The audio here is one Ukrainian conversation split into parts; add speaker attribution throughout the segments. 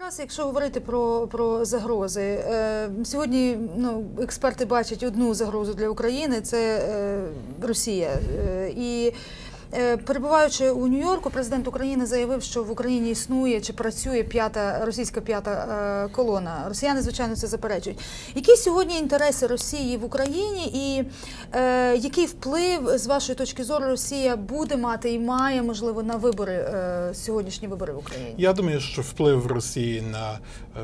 Speaker 1: Раз, якщо говорити про, про загрози, е, сьогодні ну, експерти бачать одну загрозу для України це е, Росія. Е, і перебуваючи у Нью-Йорку, президент України заявив, що в Україні існує чи працює п'ята російська п'ята е, колона. Росіяни, звичайно, це заперечують. Які сьогодні інтереси Росії в Україні, і е, який вплив з вашої точки зору Росія буде мати і має можливо на вибори е, сьогоднішні вибори в Україні?
Speaker 2: Я думаю, що вплив Росії на, е,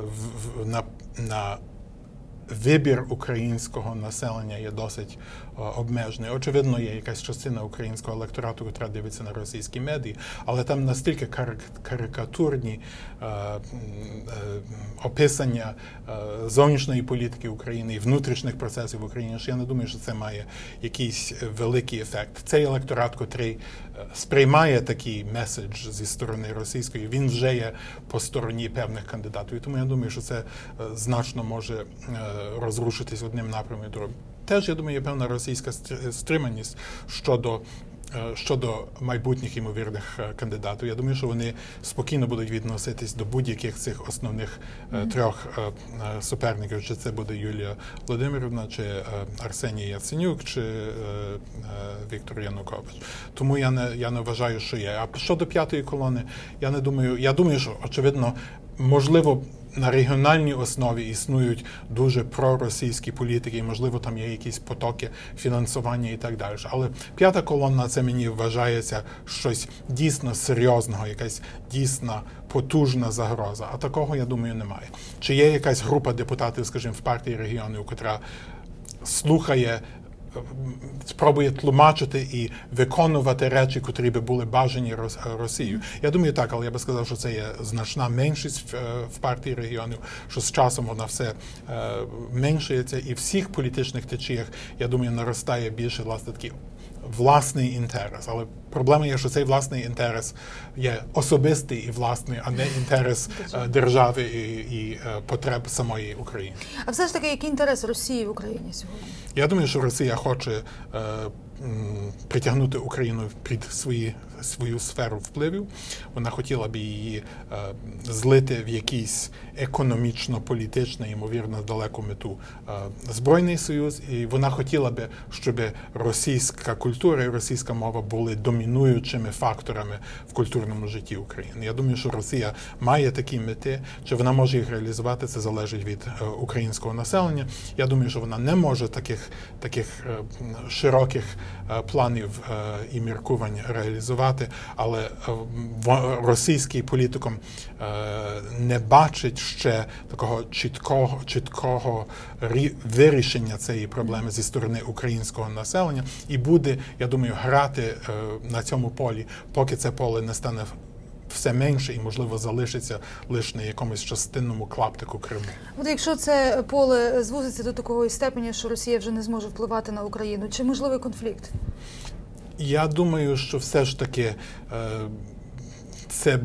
Speaker 2: на, на вибір українського населення є досить е, обмежений. Очевидно, є якась частина українського електорату, яка дивиться на російські медії, але там настільки карик- карикатурні е, е, описання зовнішньої політики України і внутрішніх процесів в Україні, що я не думаю, що це має якийсь великий ефект. Цей електорат, котрий сприймає такий меседж зі сторони російської, він вже є по стороні певних кандидатів. Тому я думаю, що це е, значно може е, розрушитись одним напрямом і другим. Теж я думаю, є певна російська стр- стриманість щодо. Е, Щодо майбутніх ймовірних е, кандидатів, я думаю, що вони спокійно будуть відноситись до будь-яких цих основних е, трьох суперників, чи це буде Юлія Володимирівна, чи Арсеній Яценюк, чи Віктор Янукович. Тому я не я не вважаю, що є. А щодо п'ятої колони, я не думаю. Я думаю, що очевидно, можливо. На регіональній основі існують дуже проросійські політики, і можливо там є якісь потоки фінансування і так далі. Але п'ята колона це мені вважається щось дійсно серйозного, якась дійсна потужна загроза. А такого я думаю немає. Чи є якась група депутатів, скажімо, в партії регіонів, яка слухає спробує тлумачити і виконувати речі, котрі би були бажані Рос- Росією. Я думаю, так, але я би сказав, що це є значна меншість в, е, в партії регіонів, що з часом вона все е, меншується, і в всіх політичних течіях, я думаю, наростає більше власне такий власний інтерес. Але проблема є, що цей власний інтерес є особистий і власний, а не інтерес е, держави і, і е, потреб самої України.
Speaker 1: А все ж таки, який інтерес Росії в Україні сьогодні?
Speaker 2: Я думаю, що Росія хоче е, притягнути Україну під свої, свою сферу впливів. Вона хотіла б її е, злити в якийсь економічно-політичний, ймовірно, далеку мету е, Збройний Союз, і вона хотіла би, щоб російська культура і російська мова були домінуючими факторами в культурному житті України. Я думаю, що Росія має такі мети, чи вона може їх реалізувати, це залежить від е, українського населення. Я думаю, що вона не може таких таких широких планів е, і міркувань реалізувати, але е, російський політикум е, не бачить ще такого чіткого чіткого рі- вирішення цієї проблеми зі сторони українського населення. І буде, я думаю, грати е, на цьому полі, поки це поле не стане все менше і, можливо, залишиться лише на якомусь частинному клаптику Криму.
Speaker 1: От якщо це поле звузиться до такої степені, що Росія вже не зможе впливати на Україну, чи можливий конфлікт?
Speaker 2: Я думаю, що все ж таки е, це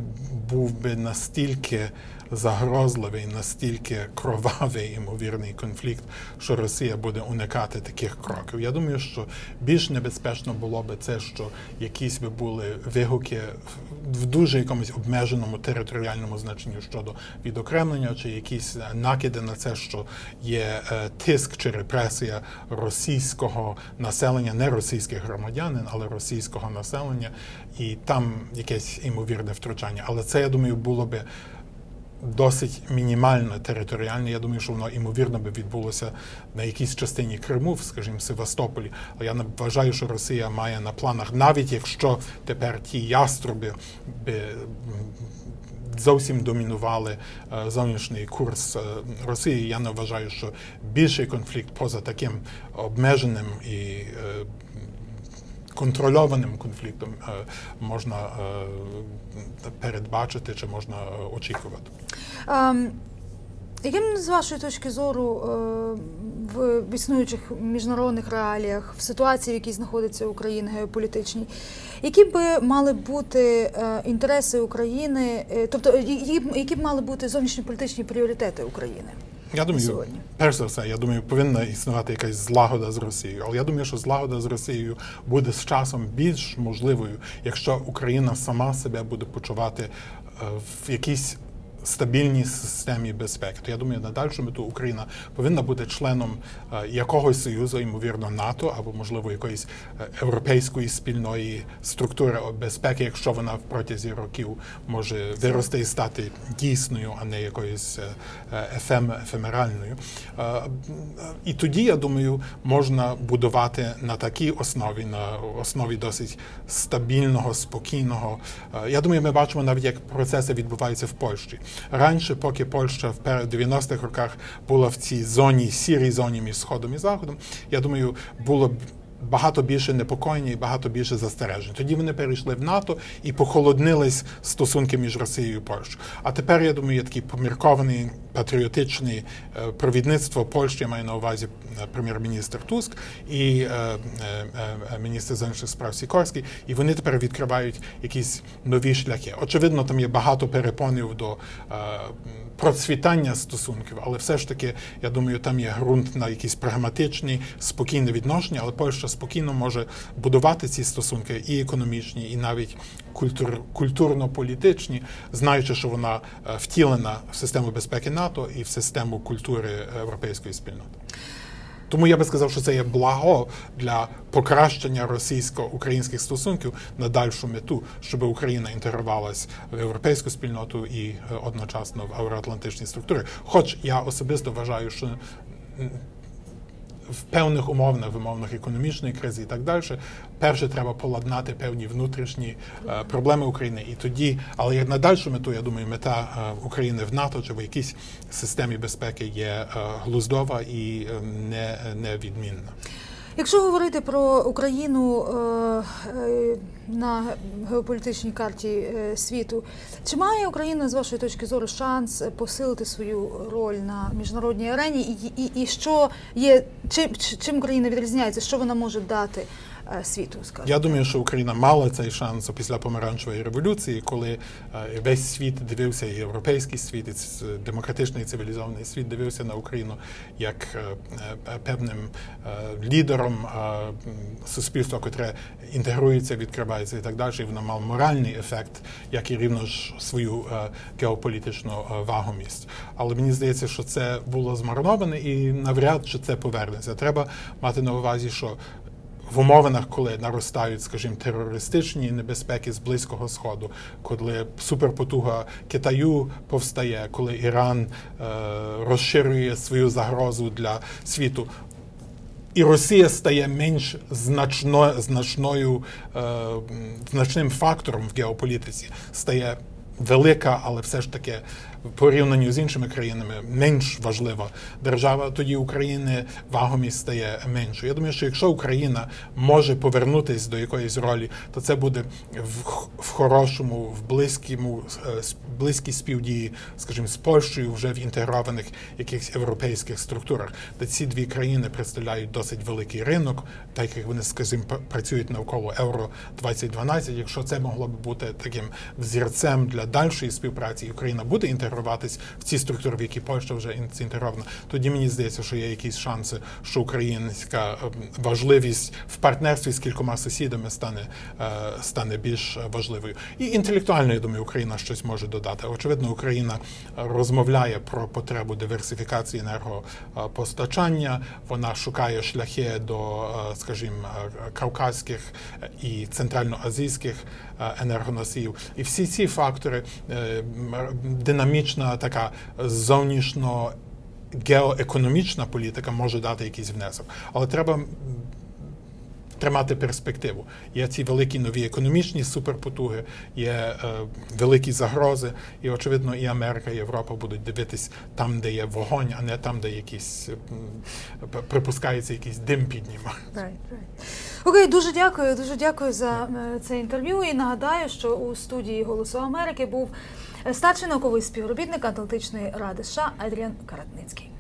Speaker 2: був би настільки загрозливий, настільки кровавий ймовірний конфлікт, що Росія буде уникати таких кроків. Я думаю, що більш небезпечно було би це, що якісь би були вигуки в дуже якомусь обмеженому територіальному значенню щодо відокремлення, чи якісь е, накиди на це, що є е, тиск чи репресія російського населення, не російських громадянин, але російського населення, і там якесь імовірне втручання. Але це я думаю було би досить мінімально територіальне. Я думаю, що воно ймовірно би відбулося на якійсь частині Криму, скажімо, Севастополі. Але я не вважаю, що Росія має на планах, навіть якщо тепер ті яструби би зовсім домінували е, зовнішній курс е, Росії. Я не вважаю, що більший конфлікт поза таким обмеженим і е, контрольованим конфліктом е, можна е, передбачити чи можна очікувати.
Speaker 1: Ем, Яким з вашої точки зору е, в існуючих міжнародних реаліях, в ситуації, в якій знаходиться Україна геополітичній, які би мали бути інтереси України, тобто б- які б мали бути зовнішньополітичні пріоритети України?
Speaker 2: Я думаю,
Speaker 1: сьогодні?
Speaker 2: перш за все, я думаю, повинна існувати якась злагода з Росією. Але я думаю, що злагода з Росією буде з часом більш можливою, якщо Україна сама себе буде почувати е, в якійсь стабільній системі безпеки. То я думаю, на дальшу мету Україна повинна бути членом е, якогось союзу, ймовірно, НАТО або можливо якоїсь е, європейської спільної структури безпеки, якщо вона протязі років може вирости і стати дійсною, а не якоюсь е, ефем, ефемеральною. І тоді, я думаю, можна будувати на такій основі, на основі досить стабільного, спокійного. Я думаю, ми бачимо навіть, як процеси відбуваються в Польщі. Раніше, поки Польща в пер- 90-х роках була в цій зоні, сірій зоні між Сходом і Заходом, я думаю, було б багато більше непокоєння і багато більше застережень. Тоді вони перейшли в НАТО і похолоднились стосунки між Росією і Польщею. А тепер я думаю, є такий поміркований патріотичний е, провідництво Польщі, я маю на увазі е, прем'єр-міністр Туск і е, е, міністр зовнішніх справ Сікорський, і вони тепер відкривають якісь нові шляхи. Очевидно, там є багато перепонів до процвітання стосунків, але все ж таки, я думаю, там є ґрунт на якісь прагматичні, спокійне відношення, але Польща спокійно може будувати ці стосунки і економічні, і навіть культур, культурно-політичні, знаючи, що вона е, втілена в систему безпеки НАТО і в систему культури європейської спільноти. Тому я би сказав, що це є благо для покращення російсько-українських стосунків на дальшу мету, щоб Україна інтегрувалась в європейську спільноту і е, одночасно в євроатлантичні структури. Хоч я особисто вважаю, що в певних умовних в умовах економічної кризи і так далі, перше треба поладнати певні внутрішні е, проблеми України. І тоді, але як на дальшу мету, я думаю, мета е, України в НАТО чи в якійсь системі безпеки є е, глуздова і не, невідмінна.
Speaker 1: Якщо говорити про Україну е, е, на геополітичній карті е, світу, чи має Україна з вашої точки зору шанс посилити свою роль на міжнародній арені, і, і, і що є чим, чим Україна відрізняється, що вона може дати світу? Скажімо?
Speaker 2: Я думаю, що Україна мала цей шанс після помаранчевої революції, коли е, весь світ дивився, і європейський світ, і демократичний цивілізований світ дивився на Україну як е, е, певним е, лідером е, суспільства, котре інтегрується, відкривається і так далі. І воно мав моральний ефект, як і рівно ж свою е, геополітичну е, вагомість. Але мені здається, що це було змарноване і навряд чи це повернеться. Треба мати на увазі, що в умовинах, коли наростають, скажімо, терористичні небезпеки з Близького Сходу, коли суперпотуга Китаю повстає, коли Іран е, розширює свою загрозу для світу. І Росія стає менш значно, значною, е, значним фактором в геополітиці, стає велика, але все ж таки в порівнянні з іншими країнами менш важлива держава. Тоді України вагомість стає меншою. Я думаю, що якщо Україна може повернутися до якоїсь ролі, то це буде в, в хорошому, в близькому, е, близькій співдії, скажімо, з Польщею вже в інтегрованих якихось європейських структурах, де ці дві країни представляють досить великий ринок, так як вони, скажімо, працюють навколо Євро 2012. Якщо це могло б бути таким взірцем для дальшої співпраці, Україна буде інтегруватись в ці структури, в які Польща вже ін- інтегрована, тоді мені здається, що є якісь шанси, що українська ем, важливість в партнерстві з кількома сусідами стане, е, стане більш важливою. І інтелектуально, я думаю, Україна щось може додати. Очевидно, Україна розмовляє про потребу диверсифікації енергопостачання. Вона шукає шляхи до, е, скажімо, кавказьких і центральноазійських е, енергоносіїв. І всі ці фактори е, м, динамічна така зовнішньо геоекономічна політика може дати якийсь внесок. Але треба тримати перспективу. Є ці великі нові економічні суперпотуги, є е, великі загрози, і очевидно, і Америка, і Європа будуть дивитись там, де є вогонь, а не там, де якісь припускається якийсь дим під ним.
Speaker 1: Right, right. Окей, дуже дякую. Дуже дякую за е, це інтерв'ю. І нагадаю, що у студії Голосу Америки був старший науковий співробітник Атлантичної ради США Адріан Каратницький.